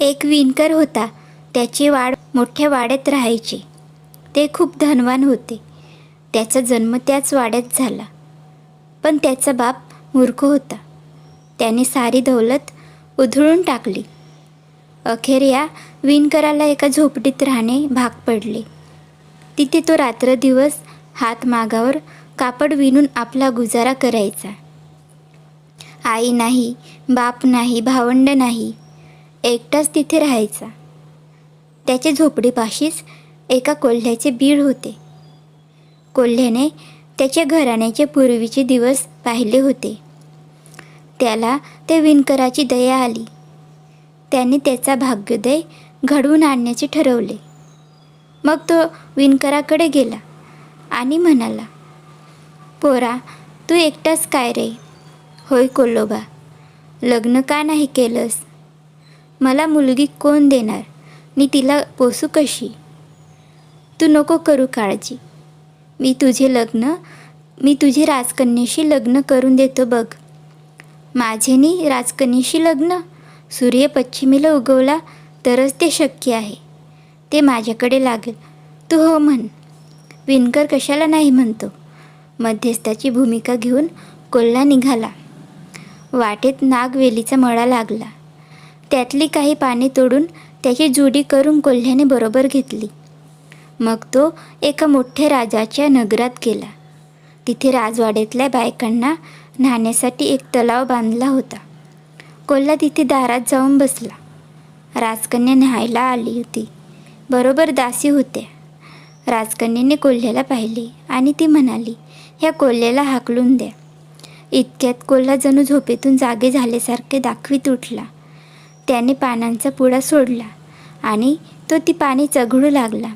एक विणकर होता. त्याची वाढ मोठ्या वाड्यात राहायची. ते खूप धनवान होते. त्याचा जन्म त्याच वाड्यात झाला. पण त्याचा बाप मूर्ख होता. त्याने सारी दौलत उधळून टाकली. अखेर या विणकराला एका झोपडीत राहणे भाग पडले. तिथे तो रात्रदिवस हात मागावर कापड विणून आपला गुजारा करायचा. आई नाही बाप नाही भावंड नाही. एकटाच तिथे राहायचा. त्याच्या झोपडीपाशीच एका कोल्ह्याचे बीड होते. कोल्ह्याने त्याच्या घराण्याचे पूर्वीचे दिवस पाहिले होते. त्याला ते विणकराची दया आली. त्याने त्याचा भाग्योदय घडवून आणण्याचे ठरवले. मग तो विणकराकडे गेला आणि म्हणाला पोरा तू एकटाच काय रे? होय कोल्लोबा लग्न का नाही केलंस? मला मुलगी कोण देणार? मी तिला पोसू कशी? तू नको करू काळजी. मी तुझे लग्न मी तुझे राजकन्याशी लग्न करून देतो बघ. माझेनी राजकन्याशी लग्न? सूर्य पश्चिमेला उगवला तरच ते शक्य आहे. ते माझ्याकडे लागेल. तू हो म्हण. विणकर कशाला नाही म्हणतो? मध्यस्थाची भूमिका घेऊन कोल्हा निघाला. वाटेत नागवेलीचा मळा लागला. त्यातली काही पाने तोडून त्याची जुडी करून कोल्ह्याने बरोबर घेतली. मग तो एका मोठ्या राजाच्या नगरात गेला. तिथे राजवाड्यातल्या बायकांना न्हाण्यासाठी एक तलाव बांधला होता. कोल्हा तिथे दारात जाऊन बसला. राजकन्या न्हायला आली होती. बरोबर दासी होत्या. राजकन्येने कोल्ह्याला पाहिले आणि ती म्हणाली ह्या कोल्ह्याला हाकलून द्या. इतक्यात कोल्हा जणू झोपेतून जागे झाल्यासारखे दाखवीत उठला. त्याने पानांचा पुडा सोडला आणि तो ती पाने चघळू लागला.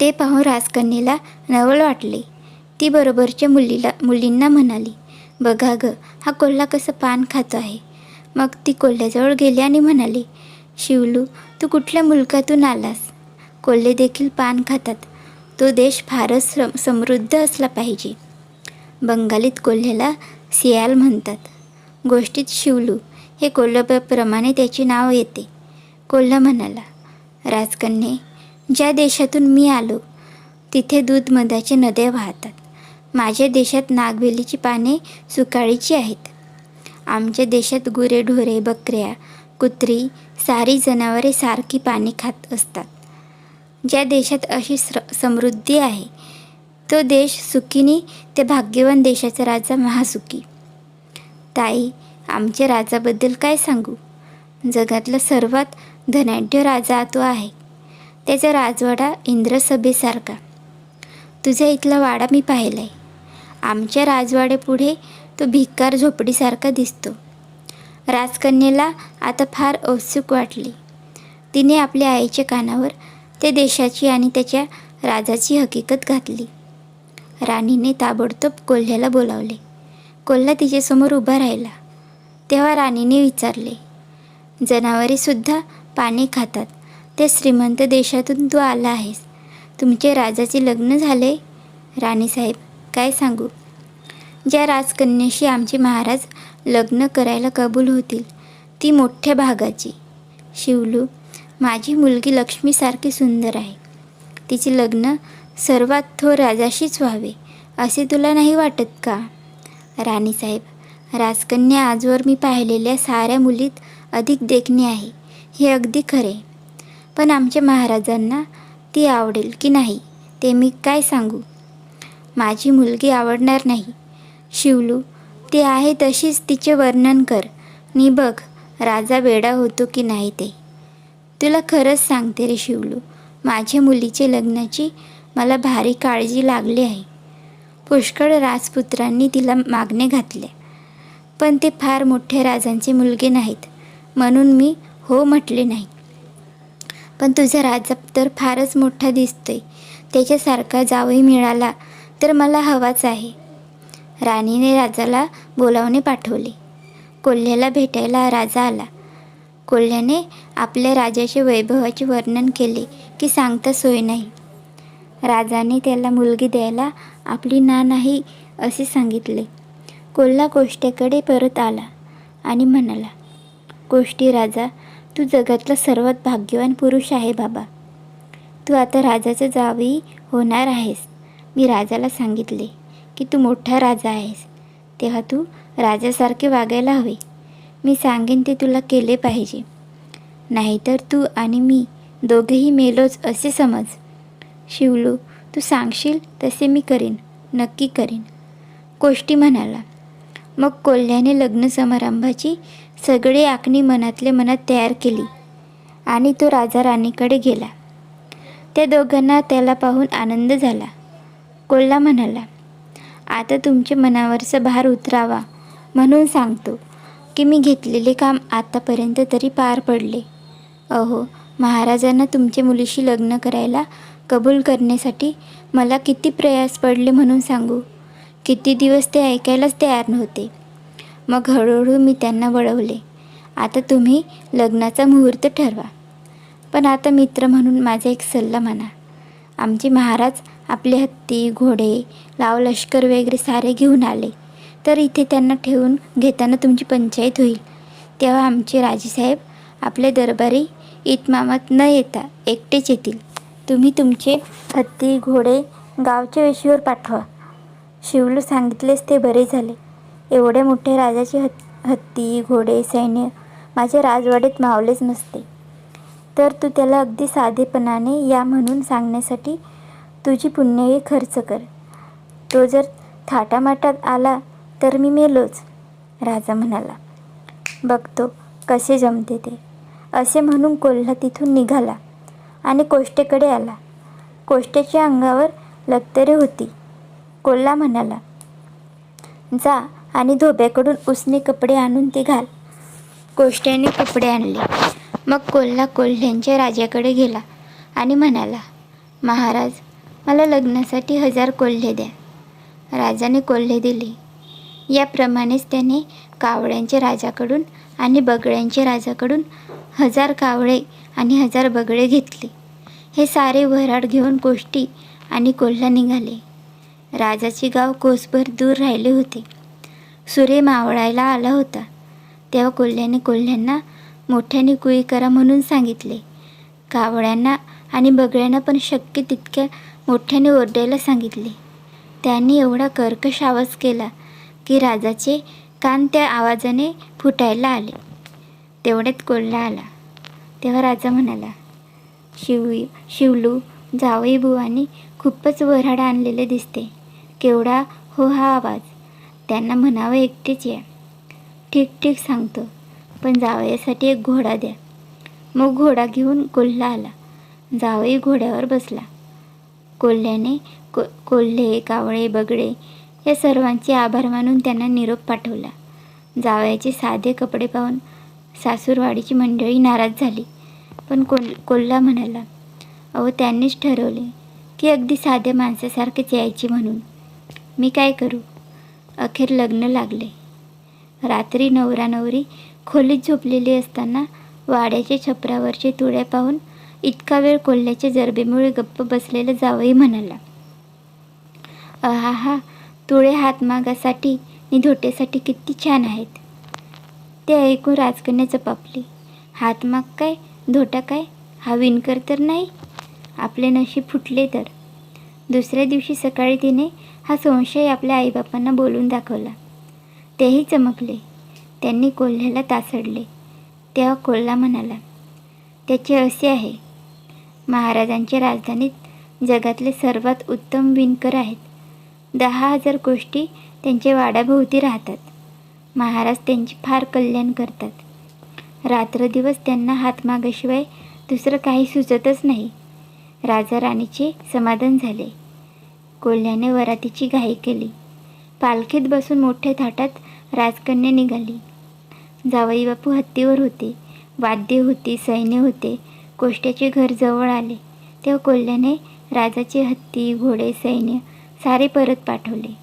ते पाहून राजकन्येला नवल वाटले. ती बरोबरच्या मुलीला मुलींना म्हणाली बघा ग हा कोल्हा कसं पान खातो आहे. मग ती कोल्ह्याजवळ गेली आणि म्हणाली शिवलू तू कुठल्या मुलकातून आलास? कोल्हे देखील पान खातात. तो देश फारच सम समृद्ध असला पाहिजे. बंगालीत कोल्ह्याला सियाल म्हणतात. गोष्टीत शिवलू हे कोल्हाप्रमाणे त्याचे नाव येते. कोल्हा म्हणाला राजकन्ये ज्या देशातून मी आलो तिथे दूध मधाचे नद्या वाहतात. माझ्या देशात नागवेलीची पाने सुकाळीची आहेत. आमच्या देशात गुरेढोरे बकऱ्या कुत्री सारी जनावरे सारखी पाणी खात असतात. ज्या देशात अशी स्र समृद्धी आहे तो देश सुखीनी ते भाग्यवान देशाचा राजा महासुखी. ताई आमच्या राजाबद्दल काय सांगू? जगातला सर्वात धनाढ्य राजा तो आहे. त्याचा राजवाडा इंद्रसभेसारखा. तुझ्या इथला वाडा मी पाहिला आहे आमच्या राजवाड्यापुढे तो भिक्कार झोपडीसारखा दिसतो. राजकन्येला आता फार औत्सुक वाटले. तिने आपल्या आईच्या कानावर त्या देशाची आणि त्याच्या राजाची हकीकत घातली. राणीने ताबडतोब कोल्ह्याला बोलावले. कोल्हा तिच्यासमोर उभा राहिला. तेव्हा राणीने विचारले जनावरेसुद्धा पाणी खातात. त्या श्रीमंत देशातून तू आला आहेस. तुमचे राजाचे लग्न झाले? राणीसाहेब काय सांगू? ज्या राजकन्याशी आमचे महाराज लग्न करायला कबूल होतील ती मोठ्या भागाची. शिवलू माझी मुलगी लक्ष्मीसारखी सुंदर आहे. तिचे लग्न सर्वात थोर राजाशीच व्हावे असे तुला नाही वाटत का? राणीसाहेब राजकन्या आजवर मी पाहिलेल्या साऱ्या मुलीत अधिक देखणी आहे हे अगदी खरे. पण आमच्या महाराजांना ती आवडेल की नाही ते मी काय सांगू? माझी मुलगी आवडणार नाही. शिवलू ती आहे तशीच तिचे वर्णन कर. नि बघ राजा वेडा होतो की नाही ते. तुला खरंच सांगते रे शिवलू माझ्या मुलीचे लग्नाची मला भारी काळजी लागली आहे. पुष्कळ राजपुत्रांनी तिला मागणे घातले पण ते फार मोठे राजांचे मुलगे नाहीत. म्हणून मी हो म्हटले नाही. पण तुझा राजा तर फारच मोठा दिसतोय. त्याच्यासारखा जावई मिळाला तर मला हवाच आहे. राणीने राजाला बोलावणे पाठवले. कोल्ह्याला भेटायला राजा आला. कोल्ह्याने आपल्या राजाचे वैभवाचे वर्णन केले की सांगता सोय नाही. राजाने त्याला मुलगी द्यायला आपली ना नाही असे सांगितले. कोल्हा कोष्ट्याकडे परत आला आणि म्हणाला कोष्टी राजा तू जगातला सर्वात भाग्यवान पुरुष आहे बाबा. तू आता राजाचं जावी होणार आहेस. मी राजाला सांगितले की तू मोठा राजा आहेस. तेव्हा तू राजासारखे वागायला हवे. मी सांगेन ते तुला केले पाहिजे. नाहीतर तू आणि मी दोघेही मेलोच असे समज. शिवलू तू सांगशील तसे मी करीन नक्की करीन. कोष्टी म्हणाला मग कोल्ह्याने लग्न समारंभाची सगळी आखणी मनातल्या मनात तयार केली आणि तो राजा राणीकडे गेला. त्या दोघांना त्याला पाहून आनंद झाला. कोल्हा म्हणाला आता तुमच्या मनावरचा भार उतरावा म्हणून सांगतो की मी घेतलेले काम आतापर्यंत तरी पार पडले. अहो महाराजांना तुमच्या मुलीशी लग्न करायला कबूल करण्यासाठी मला किती प्रयास पडले म्हणून सांगू. किती दिवस ते ऐकायलाच तयार नव्हते. मग हळूहळू मी त्यांना वळवले. आता तुम्ही लग्नाचा मुहूर्त ठरवा. पण आता मित्र म्हणून माझा एक सल्ला म्हणा आमचे महाराज आपले हत्ती घोडे लाव लष्कर वगैरे सारे घेऊन आले. तर इथे त्यांना ठेवून घेताना तुमची पंचायत होईल. तेव्हा आमचे राजेसाहेब आपले दरबारी इतमामात न येता एकटेच येतील. तुम्ही तुमचे हत्ती घोडे गावच्या वेशीवर पाठवा. शिवलू सांगितलेच ते बरे झाले. एवढ्या मोठ्या राजाचे हत् हत्ती घोडे सैन्य माझ्या राजवाड्यात मावलेच नसते. तर तू त्याला अगदी साधेपणाने या म्हणून सांगण्यासाठी तुझी पुण्यही खर्च कर. तो जर थाटामाटात आला तर मी मेलोच राजा म्हणाला. बघतो कसे जमते ते. असे म्हणून कोल्हा तिथून निघाला आणि कोष्टेकडे आला. कोष्टेच्या अंगावर लक्तरे होती. कोल्हा म्हणाला जा आणि धोब्याकडून उसने कपडे आणून ते घाल. कोष्ट्याने कपडे आणले. मग कोल्हा कोल्ह्यांच्या राजाकडे गेला आणि म्हणाला महाराज मला लग्नासाठी हजार कोल्हे द्या. राजाने कोल्हे दिले. याप्रमाणेच त्याने कावळ्यांच्या राजाकडून आणि बगड्यांच्या राजाकडून हजार कावळे आणि हजार बगळे घेतले. हे सारे वऱ्हाड घेऊन कोष्टी आणि कोल्हा निघाले. राजाचे गाव कोसभर दूर राहिले होते. सूर्य मावळायला आला होता. तेव्हा कोल्ह्याने कोल्ह्यांना मोठ्याने कुई करा म्हणून सांगितले. कावळ्यांना आणि बगळ्यांना पण शक्य तितक्या मोठ्याने ओरडायला सांगितले. त्यांनी एवढा कर्कश आवाज केला की राजाचे कान त्या आवाजाने फुटायला आले. तेवढ्यात कोल्हा आला. तेव्हा राजा म्हणाला शिव शिवलू जावई बुवानी खूपच वऱ्हाड आणलेले दिसते. केवढा हो हा आवाज? त्यांना म्हणावं एकटेच या. ठीक ठीक सांगतो. पण जावयासाठी एक घोडा द्या. मग घोडा घेऊन कोल्हा आला. जावई घोड्यावर बसला. कोल्ह्याने को कोल्हे कावळे बगडे या सर्वांचे आभार मानून त्यांना निरोप पाठवला. जावयाचे साधे कपडे पाहून सासूरवाडीची मंडळी नाराज झाली. पण कोल कोल्हा म्हणाला अहो त्यांनीच ठरवले की अगदी साध्या माणसासारखेच यायची म्हणून. मी काय करू? अखेर लग्न लागले. रात्री नवरा नवरी खोलीत झोपलेली असताना वाड्याच्या छपरावरचे तुळ्या पाहून इतका वेळ कोल्ह्याच्या जरबेमुळे गप्प बसलेलं जावई म्हणाला अहा तुळे हातमागासाठी आणि धोट्यासाठी किती छान आहेत. ते ऐकून राजकन्या चपापली हातमाग काय? धोटा काय? हा विणकर तर नाही? आपले नशीब फुटले तर. दुसऱ्या दिवशी सकाळी तिने हा संशय आपल्या आईबापांना बोलून दाखवला. तेही चमकले. त्यांनी कोल्ह्याला तासडले. तेव्हा कोल्हा म्हणाला त्याचे असे आहे. महाराजांच्या राजधानीत जगातले सर्वात उत्तम विणकर आहेत. दहा हजार गोष्टी त्यांच्या वाड्याभोवती राहतात. महाराज त्यांचे फार कल्याण करतात. रात्रदिवस त्यांना हातमागाशिवाय दुसरं काही सुचतच नाही. राजा राणीचे समाधान झाले. कोल्ह्याने वरातीची घाई केली. पालखीत बसून मोठ्या थाटात राजकन्या निघाली. जावई बापू हत्तीवर होते. वाद्य होती सैन्य होते. कोष्ट्याचे घर जवळ आले. तेव्हा कोल्ह्याने राजाचे हत्ती घोडे सैन्य सारे परत पाठवले.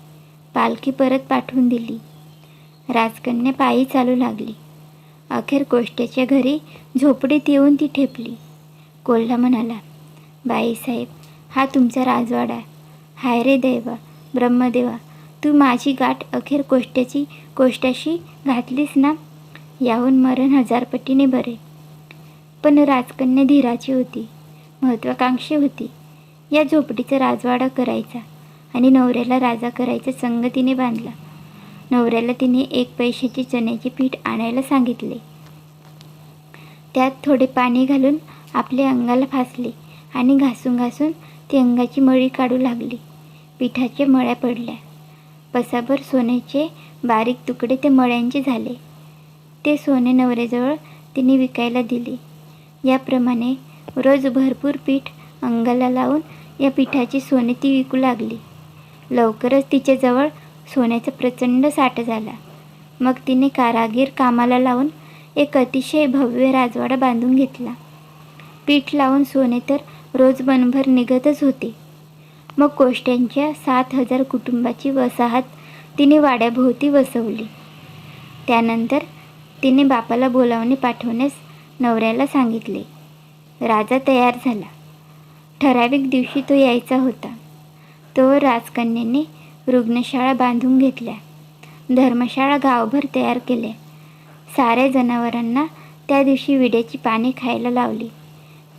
पालखी परत पाठवून दिली. राजकन्या पायी चालू लागली. अखेर कोष्ट्याच्या घरी झोपडीत येऊन ती ठेपली. कोल्हा म्हणाला बाईसाहेब हा तुमचा राजवाडा हाय रे देवा ब्रह्मदेवा तू माझी गाठ अखेर कोष्ट्याची कोष्ट्याशी घातलीस ना? याहून मरण हजारपटीने बरे. पण राजकन्या धीराची होती महत्त्वाकांक्षी होती. या झोपडीचा राजवाडा करायचा आणि नवऱ्याला राजा करायचा संग तिने बांधला. नवऱ्याला तिने एक पैशाची चण्याचे पीठ आणायला सांगितले. त्यात थोडे पाणी घालून आपल्या अंगाला फासले आणि घासून घासून ती अंगाची मळी काढू लागली. पिठाच्या मळ्या पडल्या. पसाभर सोन्याचे बारीक तुकडे ते मळ्यांचे झाले. ते सोने नवऱ्याजवळ तिने विकायला दिले. याप्रमाणे रोज भरपूर पीठ अंगाला लावून या पिठाची सोने ती विकू लागली. लवकरच तिच्याजवळ सोन्याचा प्रचंड साठा झाला. मग तिने कारागीर कामाला लावून एक अतिशय भव्य राजवाडा बांधून घेतला. पीठ लावून सोने तर रोज बनभर निघतच होते. मग कोष्ट्यांच्या सात हजार कुटुंबाची वसाहत तिने वाड्याभोवती वसवली. त्यानंतर तिने बापाला बोलावणे पाठवण्यास नवऱ्याला सांगितले. राजा तयार झाला. ठराविक दिवशी तो यायचा होता. तो राजकन्याने रुग्णशाळा बांधून घेतल्या. धर्मशाळा गावभर तयार केल्या. साऱ्या जनावरांना त्या दिवशी विड्याची पाने खायला लावली.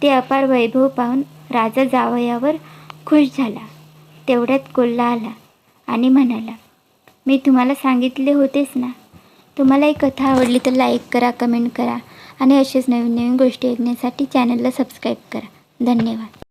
ते अपार वैभव पाहून राजा जावयावर खुश झाला. तेवढ्यात कोल्हा आला आणि म्हणाला मी तुम्हाला सांगितले होतेच ना. तुम्हाला ही कथा आवडली तर लाईक करा कमेंट करा आणि असेच नवीन नवीन गोष्टी ऐकण्यासाठी चॅनलला सबस्क्राईब करा. धन्यवाद.